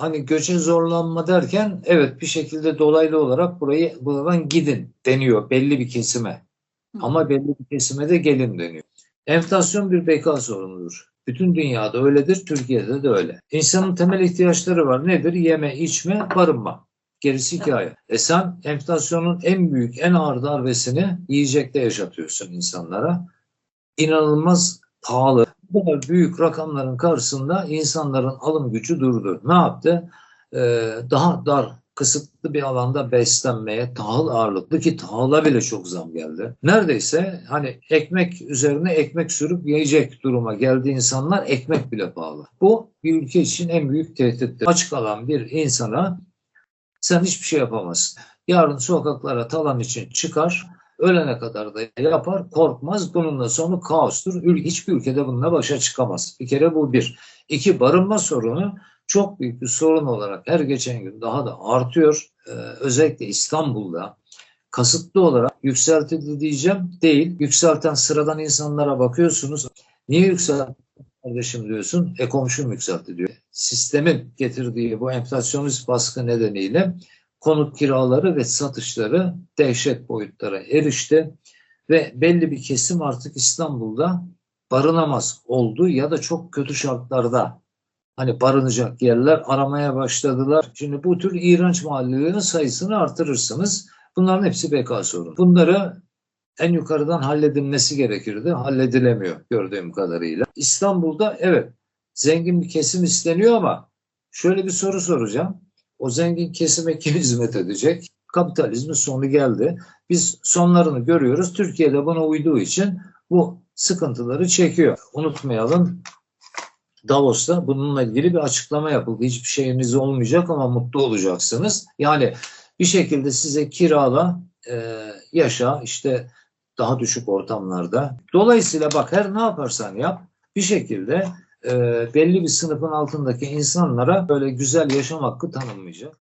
hani göçe zorlanma derken evet bir şekilde dolaylı olarak burayı buradan gidin deniyor belli bir kesime. Ama belli bir kesime de gelin deniyor. Enflasyon bir beka sorunudur. Bütün dünyada öyledir, Türkiye'de de öyle. İnsanın temel ihtiyaçları var. Nedir? Yeme, içme, barınma. Gerisi hikaye. E sen enflasyonun en büyük, en ağır darbesini yiyecekte yaşatıyorsun insanlara. İnanılmaz pahalı. Kadar büyük rakamların karşısında insanların alım gücü durdu. Ne yaptı? Ee, daha dar, kısıtlı bir alanda beslenmeye, tahıl ağırlıklı ki tahıla bile çok zam geldi. Neredeyse hani ekmek üzerine ekmek sürüp yiyecek duruma geldi insanlar ekmek bile pahalı. Bu bir ülke için en büyük tehdittir. Aç kalan bir insana sen hiçbir şey yapamazsın. Yarın sokaklara talan için çıkar, ölene kadar da yapar, korkmaz. Bunun da sonu kaostur. Hiçbir ülkede bununla başa çıkamaz. Bir kere bu bir. İki, barınma sorunu çok büyük bir sorun olarak her geçen gün daha da artıyor. Ee, özellikle İstanbul'da kasıtlı olarak yükseltildi diyeceğim değil. Yükselten sıradan insanlara bakıyorsunuz. Niye yükseltti kardeşim diyorsun? E komşum yükseltti diyor. Sistemin getirdiği bu enflasyonist baskı nedeniyle konut kiraları ve satışları dehşet boyutlara erişti ve belli bir kesim artık İstanbul'da barınamaz oldu ya da çok kötü şartlarda hani barınacak yerler aramaya başladılar. Şimdi bu tür iğrenç mahallelerin sayısını artırırsınız. Bunların hepsi beka sorunu. Bunları en yukarıdan halledilmesi gerekirdi. Halledilemiyor gördüğüm kadarıyla. İstanbul'da evet zengin bir kesim isteniyor ama şöyle bir soru soracağım. O zengin kesime kim hizmet edecek? Kapitalizmin sonu geldi. Biz sonlarını görüyoruz. Türkiye'de buna uyduğu için bu sıkıntıları çekiyor. Unutmayalım Davos'ta bununla ilgili bir açıklama yapıldı. Hiçbir şeyiniz olmayacak ama mutlu olacaksınız. Yani bir şekilde size kirala, e, yaşa işte daha düşük ortamlarda. Dolayısıyla bak her ne yaparsan yap bir şekilde e, belli bir sınıfın altındaki insanlara böyle güzel yaşam hakkı tanınmayacak.